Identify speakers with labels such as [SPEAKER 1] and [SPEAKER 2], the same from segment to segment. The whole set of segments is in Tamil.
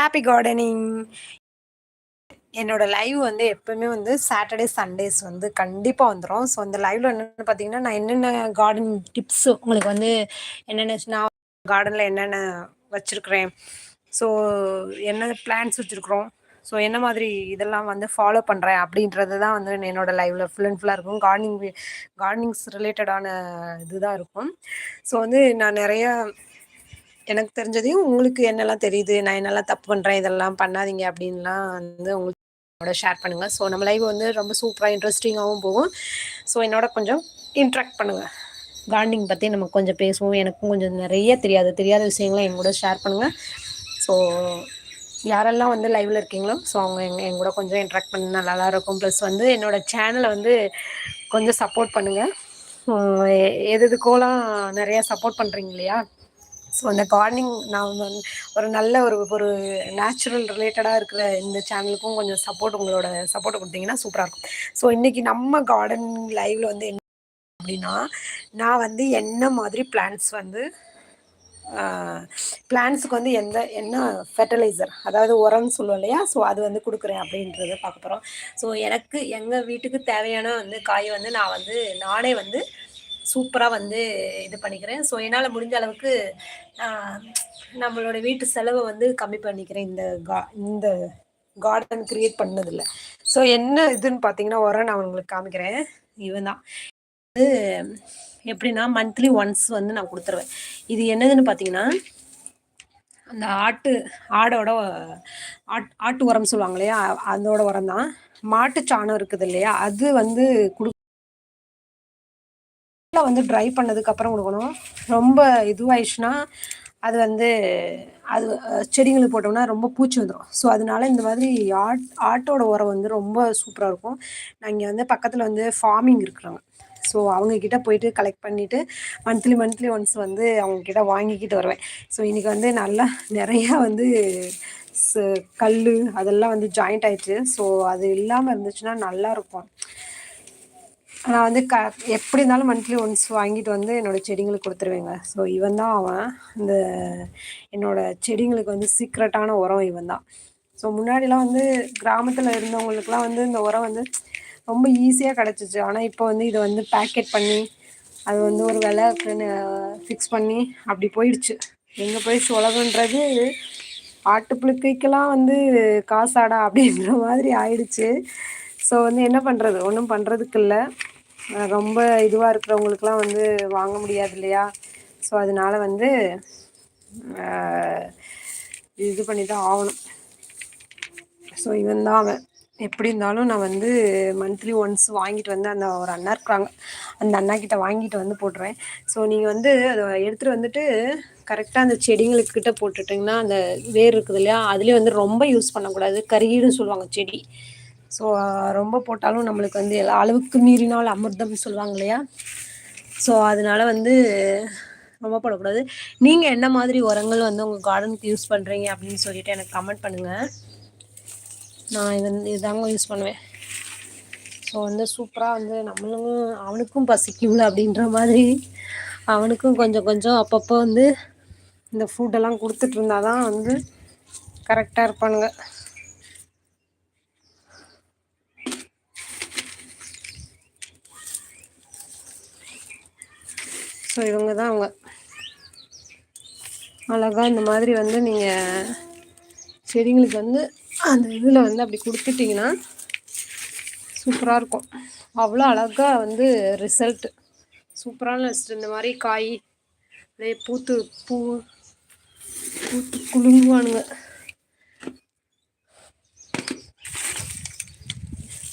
[SPEAKER 1] ஹாப்பி கார்டனிங் என்னோட லைவ் வந்து எப்பவுமே வந்து சாட்டர்டே சண்டேஸ் வந்து கண்டிப்பாக வந்துடும் ஸோ அந்த லைவ்ல என்னென்னு பார்த்தீங்கன்னா நான் என்னென்ன கார்டன் டிப்ஸ் உங்களுக்கு வந்து என்னென்ன நான் கார்டனில் என்னென்ன வச்சுருக்குறேன். ஸோ என்ன பிளான்ஸ் வச்சுருக்குறோம். ஸோ என்ன மாதிரி இதெல்லாம் வந்து ஃபாலோ பண்ணுறேன் அப்படின்றது தான் வந்து என்னோட லைவ்ல ஃபுல் அண்ட் ஃபுல்லாக இருக்கும். கார்டனிங் கார்டனிங்ஸ் ரிலேட்டடான இதுதான் இருக்கும். ஸோ வந்து நான் நிறைய எனக்கு தெரிஞ்சதையும் உங்களுக்கு என்னெல்லாம் தெரியுது? நான் என்னெல்லாம் தப்பு பண்ணுறேன் இதெல்லாம் பண்ணாதீங்க அப்படின்லாம் வந்து உங்களுக்கு ஷேர் பண்ணுங்கள் ஸோ நம்ம லைவ் வந்து ரொம்ப சூப்பராக இன்ட்ரெஸ்டிங்காகவும் போகும். ஸோ என்னோட கொஞ்சம் இன்ட்ராக்ட் பண்ணுங்கள் கார்டனிங் பற்றி நம்ம கொஞ்சம் பேசுவோம். எனக்கும் கொஞ்சம் நிறைய தெரியாது. தெரியாத விஷயங்களை என் கூட ஷேர் பண்ணுங்கள் ஸோ யாரெல்லாம் வந்து லைவில் இருக்கீங்களோ ஸோ அவங்க எங்க என் கூட கொஞ்சம் இன்ட்ராக்ட் பண்ண நல்லா இருக்கும். ப்ளஸ் வந்து என்னோடய சேனலை வந்து கொஞ்சம் சப்போர்ட் பண்ணுங்கள் எது எதுக்கோலாம் நிறையா சப்போர்ட் பண்ணுறீங்க இல்லையா? ஸோ அந்த கார்டனிங் நான் வந்து ஒரு நல்ல ஒரு ஒரு நேச்சுரல் ரிலேட்டடாக இருக்கிற இந்த சேனலுக்கும் கொஞ்சம் சப்போர்ட் உங்களோட சப்போர்ட் கொடுத்தீங்கன்னா சூப்பராக இருக்கும். ஸோ இன்றைக்கி நம்ம கார்டன் லைவில் வந்து என்ன அப்படின்னா நான் வந்து என்ன மாதிரி பிளான்ஸ் வந்து பிளான்ஸுக்கு வந்து எந்த என்ன ஃபெர்டிலைசர் அதாவது உரம்னு சொல்லுவோம் இல்லையா? ஸோ அது வந்து கொடுக்குறேன் அப்படின்றத பார்க்க போகிறோம் ஸோ எனக்கு எங்கள் வீட்டுக்கு தேவையான வந்து காய் வந்து நான் வந்து நானே வந்து சூப்பராக வந்து இது பண்ணிக்கிறேன். ஸோ என்னால் முடிஞ்ச அளவுக்கு நம்மளோட வீட்டு செலவை வந்து கம்மி பண்ணிக்கிறேன். இந்த கா இந்த கார்டன் கிரியேட் பண்ணதில்ல ஸோ என்ன இதுன்னு பார்த்தீங்கன்னா உரம் நான் உங்களுக்கு காமிக்கிறேன். இவன் தான் வந்து எப்படின்னா மந்த்லி ஒன்ஸ் வந்து நான் கொடுத்துருவேன். இது என்னதுன்னு பார்த்தீங்கன்னா அந்த ஆட்டு ஆடோட ஆட் ஆட்டு உரம் சொல்லுவாங்க இல்லையா? அதோட உரம் தான் மாட்டு சாணம் இருக்குது இல்லையா அது வந்து கொடு வந்து ட்ரை பண்ணதுக்கப்புறம் கொடுக்கணும் ரொம்ப இதுவாயிடுச்சுன்னா அது வந்து அது செடிங்களுக்கு போட்டோம்னா ரொம்ப பூச்சி வந்துடும் ஸோ அதனால இந்த மாதிரி ஆட் ஆட்டோட உரம் வந்து ரொம்ப சூப்பராக இருக்கும். நான் இங்கே வந்து பக்கத்தில் வந்து ஃபார்மிங் இருக்கிறாங்க. ஸோ அவங்கக்கிட்ட போயிட்டு கலெக்ட் பண்ணிவிட்டு மந்த்லி மந்த்லி ஒன்ஸ் வந்து அவங்கக்கிட்ட வாங்கிக்கிட்டு வருவேன். ஸோ இன்றைக்கி வந்து நல்லா நிறையா வந்து கல் அதெல்லாம் வந்து ஜாயிண்ட் ஆயிடுச்சு. ஸோ அது இல்லாமல் இருந்துச்சுன்னா நல்லாயிருக்கும் நான் வந்து க எப்படி இருந்தாலும் மந்த்லி ஒன்ஸ் வாங்கிட்டு வந்து என்னோடய செடிங்களுக்கு கொடுத்துருவேங்க. ஸோ இவன் தான் அவன் இந்த என்னோடய செடிங்களுக்கு வந்து சீக்ரெட்டான உரம் இவன் தான். ஸோ முன்னாடிலாம் வந்து கிராமத்தில் இருந்தவங்களுக்குலாம் வந்து இந்த உரம் வந்து ரொம்ப ஈஸியாக கிடச்சிச்சு. ஆனால் இப்போ வந்து இதை வந்து பேக்கெட் பண்ணி அது வந்து ஒரு விலை ஃபிக்ஸ் பண்ணி அப்படி போயிடுச்சு. எங்கே போய் உலகன்றது ஆட்டுப்புழுக்கைக்கெல்லாம் வந்து காசாடா அப்படின்ற மாதிரி ஆயிடுச்சு. ஸோ வந்து என்ன பண்ணுறது ஒன்றும் பண்ணுறதுக்கு இல்லை. ரொம்ப இதுவாக இருக்கிறவங்களுக்குலாம் வந்து வாங்க முடியாது இல்லையா? ஸோ அதனால வந்து இது பண்ணி தான் ஆகணும். ஸோ இவன் தான் அவன். எப்படி இருந்தாலும் நான் வந்து மந்த்லி ஒன்ஸ் வாங்கிட்டு வந்து அந்த ஒரு அண்ணா இருக்கிறாங்க அந்த அண்ணா கிட்ட வாங்கிட்டு வந்து போட்டுருவேன் ஸோ நீங்கள் வந்து அதை எடுத்துகிட்டு வந்துட்டு கரெக்டாக அந்த செடிங்களுக்கிட்ட போட்டுட்டிங்கன்னா அந்த வேர் இருக்குது இல்லையா? அதுலேயும் வந்து ரொம்ப யூஸ் பண்ணக்கூடாது. கருகிடுன்னு சொல்லுவாங்க செடி. ஸோ ரொம்ப போட்டாலும் நம்மளுக்கு வந்து எல்லா அளவுக்கு மீறினால் அமிர்தம் சொல்லுவாங்க இல்லையா ஸோ அதனால வந்து ரொம்ப போடக்கூடாது. நீங்கள் என்ன மாதிரி உரங்கள் வந்து உங்கள் கார்டனுக்கு யூஸ் பண்ணுறீங்க அப்படின்னு சொல்லிட்டு எனக்கு கமெண்ட் பண்ணுங்கள் நான் இது வந்து இதாங்க யூஸ் பண்ணுவேன். ஸோ வந்து சூப்பராக வந்து நம்மளும் அவனுக்கும் பசிக்கும்ல அப்படின்ற மாதிரி அவனுக்கும் கொஞ்சம் கொஞ்சம் அப்பப்போ வந்து இந்த ஃபுட்டெல்லாம் கொடுத்துட்டு இருந்தால் தான் வந்து கரெக்டாக இருப்பானுங்க. ஸோ இவங்க தான் அவங்க. அழகாக இந்த மாதிரி வந்து நீங்கள் செடிங்களுக்கு வந்து அந்த இதில் வந்து அப்படி கொடுத்துட்டிங்கன்னா சூப்பராக இருக்கும். அவ்வளோ அழகாக வந்து ரிசல்ட்டு சூப்பரான ரிசல்ட் இந்த மாதிரி காய் அப்படியே பூத்து பூ பூத்து குலுங்குவானுங்க.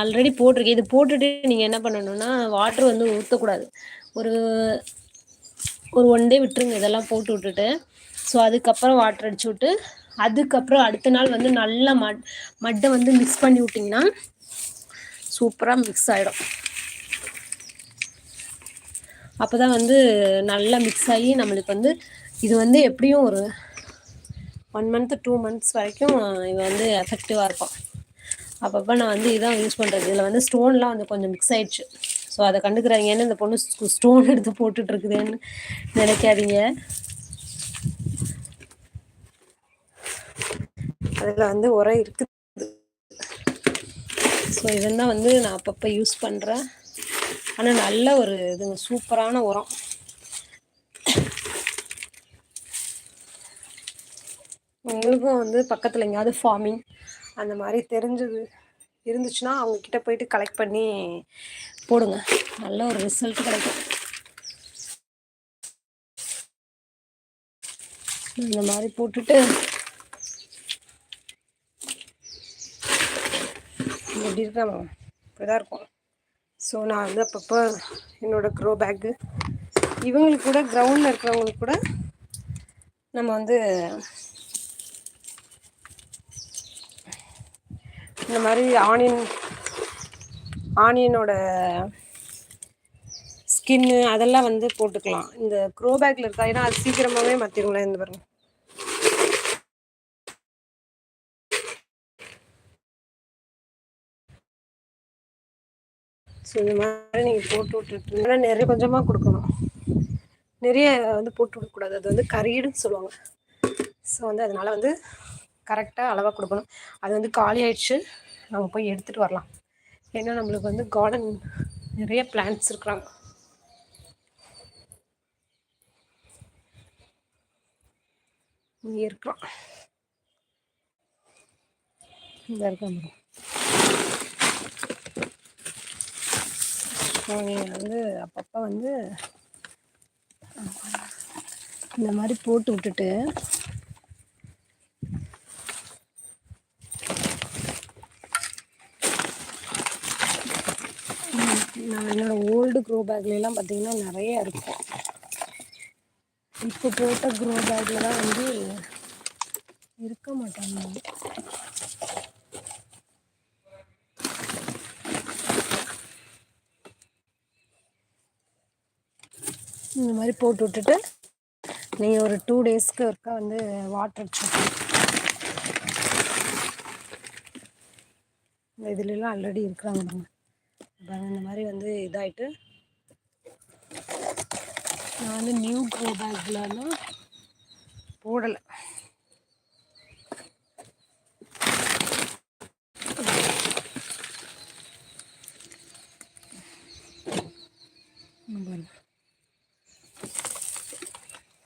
[SPEAKER 1] ஆல்ரெடி போட்டிருக்கேன். இது போட்டுட்டு நீங்கள் என்ன பண்ணணும்னா வாட்ரு வந்து ஊற்றக்கூடாது ஒரு ஒரு ஒன் டே விட்டுருங்க இதெல்லாம் போட்டு விட்டுட்டு. ஸோ அதுக்கப்புறம் வாட்டர் அடிச்சு விட்டு அதுக்கப்புறம் அடுத்த நாள் வந்து நல்லா மட் மட்டை வந்து மிக்ஸ் பண்ணி விட்டிங்கன்னா சூப்பராக மிக்ஸ் ஆகிடும் அப்போ தான் வந்து நல்லா மிக்ஸ் ஆகி நம்மளுக்கு வந்து இது வந்து எப்படியும் ஒரு ஒன் மந்த்து டூ மந்த்ஸ் வரைக்கும் இது வந்து எஃபெக்டிவாக இருக்கும். அப்பப்போ நான் வந்து இதான் யூஸ் பண்ணுறது இதில் வந்து ஸ்டோன்லாம் வந்து கொஞ்சம் மிக்ஸ் ஆயிடுச்சு. ஸோ அதை கண்டுக்கிறாங்கன்னு இந்த பொண்ணு ஸ்டோன் எடுத்து போட்டுட்ருக்குதுன்னு நினைக்காதீங்க. அதில் வந்து உரை இருக்குது. ஸோ இதெல்லாம் வந்து நான் அப்பப்போ யூஸ் பண்ணுறேன் ஆனால் நல்ல ஒரு இதுங்க சூப்பரான உரம். உங்களுக்கும் வந்து பக்கத்தில் எங்கேயாவது ஃபார்மிங் அந்த மாதிரி தெரிஞ்சது இருந்துச்சுன்னா அவங்கக்கிட்ட போயிட்டு கலெக்ட் பண்ணி போடுங்க. நல்ல ஒரு ரிசல்ட் கிடைக்கும். இந்த மாதிரி போட்டுட்டு எப்படி இருக்காம இப்படிதான் இருக்கும். ஸோ நான் வந்து அப்பப்போ என்னோடய க்ரோ பேக்கு இவங்களுக்கு கூட கிரவுண்டில் இருக்கிறவங்களுக்கு கூட நம்ம வந்து இந்த மாதிரி ஆனியன் ஆனியனோட ஸ்கின்னு அதெல்லாம் வந்து போட்டுக்கலாம். இந்த க்ரோ பேக்கில் இருக்கா? ஏன்னா அது சீக்கிரமாகவே மாற்றிடுங்களேன் இந்த பாருங்க. ஸோ இந்த மாதிரி நீங்கள் போட்டு விட்டுட்டு ஆனால் நிறைய கொஞ்சமாக கொடுக்கணும். நிறைய வந்து போட்டு விடக்கூடாது அது வந்து கரீடுன்னு சொல்லுவாங்க. ஸோ வந்து அதனால் வந்து கரெக்டாக அளவாக கொடுக்கணும். அது வந்து காலி ஆயிடுச்சு. நம்ம போய் எடுத்துகிட்டு வரலாம். ஏன்னா நம்மளுக்கு வந்து கார்டன் நிறைய பிளான்ட்ஸ் இருக்கிறாங்க இங்கே இருக்கலாம். இந்த இருக்காங்க நீங்கள் வந்து அப்பப்போ வந்து இந்த மாதிரி போட்டு விட்டுட்டு நான் என்னோடய ஓல்டு க்ரோ பேக்லாம் பார்த்தீங்கன்னா நிறைய இருக்கும். இப்போ போட்ட க்ரோ பேக்கில் தான் வந்து இருக்க மாட்டாங்க. இந்த மாதிரி போட்டு விட்டுட்டு நீங்கள் ஒரு டூ டேஸ்க்கு ஒருக்கா வந்து வாட்டர் இந்த இதுலலாம் ஆல்ரெடி இருக்கிறாங்க இந்த மாதிரி வந்து இதாகிட்டு நான் வந்து நியூ க்ரோ பேக்லாம் போடலை.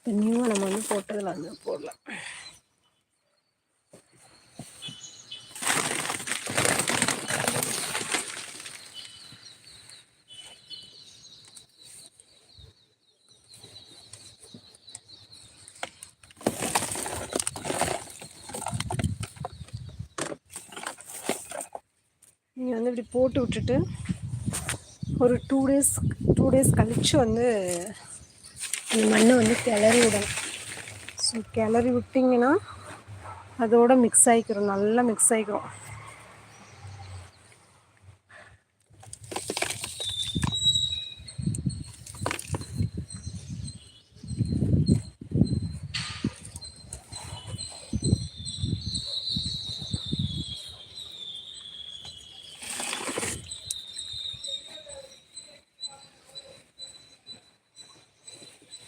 [SPEAKER 1] இப்போ நியூவாக நம்ம வந்து போட்டதில் வந்து போடலாம். இப்படி போட்டு விட்டுட்டு ஒரு டூ டேஸ் டூ டேஸ் கழித்து வந்து அந்த மண்ணை வந்து கிளறி விடணும். ஸோ கிளறி விட்டிங்கன்னா அதோட மிக்ஸ் ஆகிக்கிறோம் நல்லா மிக்ஸ் ஆகிக்கிறோம்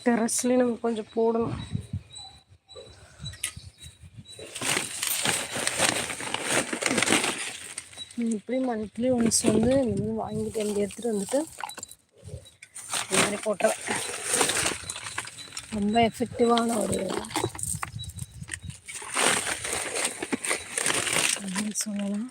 [SPEAKER 1] டெரஸ்லேயும் நம்ம கொஞ்சம் போடணும். இப்படி மந்த்லி ஒன்ஸ் வந்து இந்த வாங்கிட்டு வந்து எடுத்துகிட்டு வந்துட்டு இந்த மாதிரி போட்டுறேன் ரொம்ப எஃபெக்டிவான ஒரு சொல்லலாம்.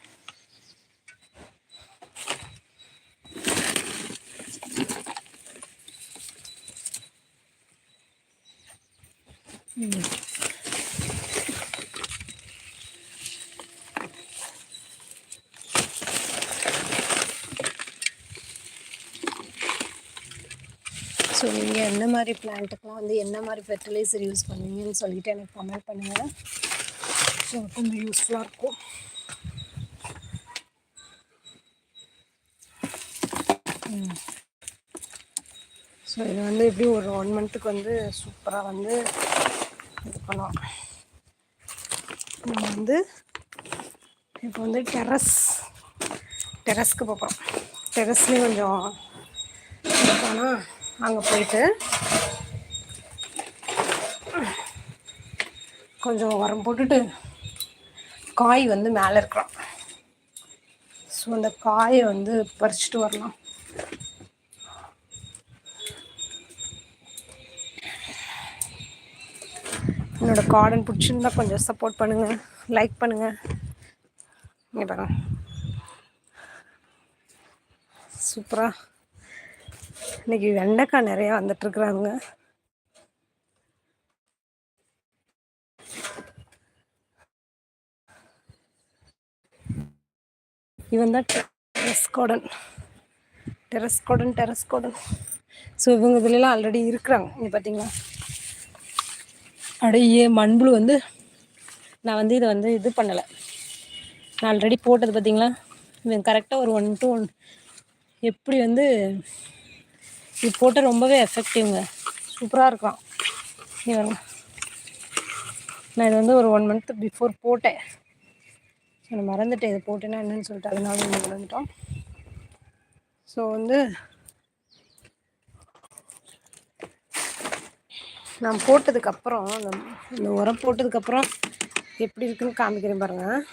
[SPEAKER 1] ஸோ நீங்கள் என்ன மாதிரி பிளான்ட்டுக்கெலாம் வந்து என்ன மாதிரி ஃபெர்டிலைசர் யூஸ் பண்ணுவீங்கன்னு சொல்லிவிட்டு எனக்கு கமெண்ட் பண்ணுங்கள் ஸோ கொஞ்சம் யூஸ்ஃபுல்லாக இருக்கும். ஸோ இது வந்து எப்படி ஒரு ஒன் மந்த்துக்கு வந்து சூப்பராக வந்து இது பண்ணலாம் நம்ம வந்து இப்போ வந்து டெரஸ் டெரஸ்க்கு போகிறோம் டெரஸ்லேயும் கொஞ்சம் ஆனால் அங்கே போயிட்டு கொஞ்சம் உரம் போட்டுட்டு காய் வந்து மேலே இருக்கிறோம் ஸோ அந்த காயை வந்து பறிச்சுட்டு வரலாம். என்னோடய கார்டன் பிடிச்சிருந்தா கொஞ்சம் சப்போர்ட் பண்ணுங்கள் லைக் பண்ணுங்கள் இங்கே பாருங்க. சூப்பராக இன்றைக்கி வெண்டைக்காய் நிறையா வந்துட்டுருக்குறாங்க இவன் தான் terrace garden terrace garden terrace garden so இவங்க இதுலலாம் ஆல்ரெடி இருக்கிறாங்க. இங்கே பார்த்தீங்களா அப்படியே மண்புழு வந்து நான் வந்து இதை வந்து இது பண்ணலை. நான் ஆல்ரெடி போட்டது பார்த்தீங்களா இவன் கரெக்டாக ஒரு ஒன் டூ ஒன் எப்படி வந்து இது போட்டால் ரொம்பவே எஃபெக்டிவ்ங்க சூப்பராக இருக்கும் இவங்க நான் இது வந்து ஒரு ஒன் மந்த் பிஃபோர் போட்டேன். நான் மறந்துட்டேன் இதை போட்டேன்னா என்னன்னு சொல்லிட்டு. அதனால மறந்துட்டோம். ஸோ வந்து நான் போட்டதுக்கப்புறம் அந்த இந்த உரம் போட்டதுக்கப்புறம் எப்படி இருக்குன்னு காமிக்கிறேன் பாருங்கள்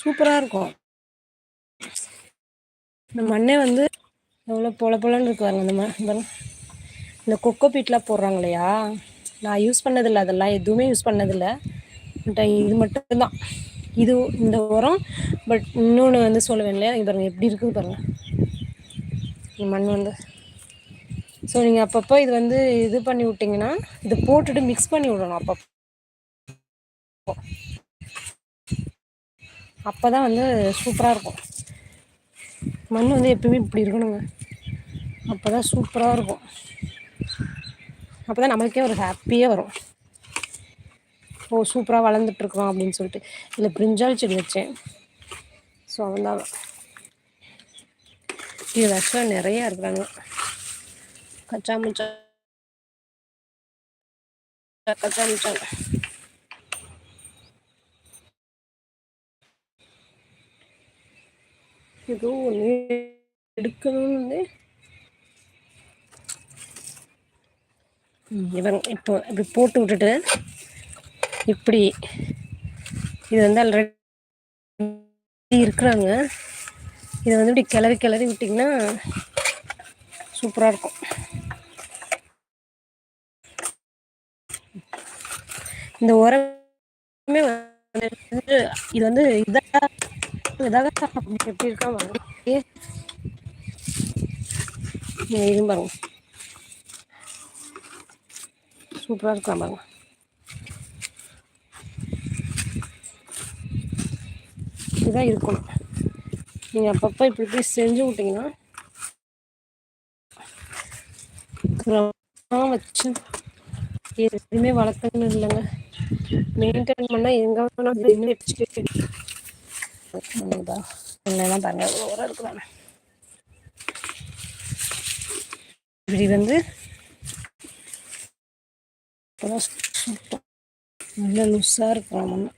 [SPEAKER 1] சூப்பராக இருக்கும். இந்த மண்ணே வந்து எவ்வளோ பொல பொலன்னு இருக்கு பாருங்க இந்த மாதிரி இந்த கொக்கோ பீட்லாம் போடுறாங்க இல்லையா நான் யூஸ் பண்ணதில்லை அதெல்லாம் எதுவுமே யூஸ் பண்ணதில்லை. இது மட்டும்தான். இது இந்த உரம் பட் இன்னொன்று வந்து சொல்லுவேன் இல்லையா? இங்கே பாருங்கள் எப்படி இருக்குது பாருங்கள் மண் வந்து. ஸோ நீங்கள் அப்பப்போ இது வந்து இது பண்ணி விட்டிங்கன்னா இதை போட்டுட்டு மிக்ஸ் பண்ணி விடணும் அப்பப்போ. அப்போ தான் வந்து சூப்பராக இருக்கும். மண் வந்து எப்பவுமே இப்படி இருக்கணுங்க. அப்போ தான் சூப்பராக இருக்கும். அப்போ தான் நம்மளுக்கே ஒரு ஹாப்பியாக வரும். ஓ சூப்பராக வளர்ந்துட்டுருக்குறோம் அப்படின்னு சொல்லிட்டு. இதில் பிரிஞ்சால் செடி வச்சேன். ஸோ அவன் தான் இது ஆக்சுவலாக நிறையா இருக்கிறாங்க. கச்சா முச்சா. கச்சா முச்சா. ஏதோ ஒன்று எடுக்கணும்னு. இவங்க இப்போ இப்படி போட்டு விட்டுட்டு இப்படி. இது வந்து ஆல்ரெடி இருக்கிறாங்க. இதை வந்து இப்படி கிளறி கிளறி விட்டிங்கன்னா சூப்பராக இருக்கும். இந்த உரமே வந்து இது வந்து இதாக இதாக எப்படி இருக்கா இது பாருங்க. சூப்பராக இருக்கலாம் பாருங்க. இதுதான் இருக்கணும். நீங்கள் அப்பப்போ இப்படி இப்படி செஞ்சு விட்டிங்கன்னா வச்சு எதுவுமே வளர்க்கணும் இல்லைங்க. மெயின்டைன் பண்ணால் எங்கே வேணாலும் தான் பாருங்க ஓரம் இருக்குதானே இப்படி வந்து நல்லா லூஸாக இருக்கிறோம் மண்ணு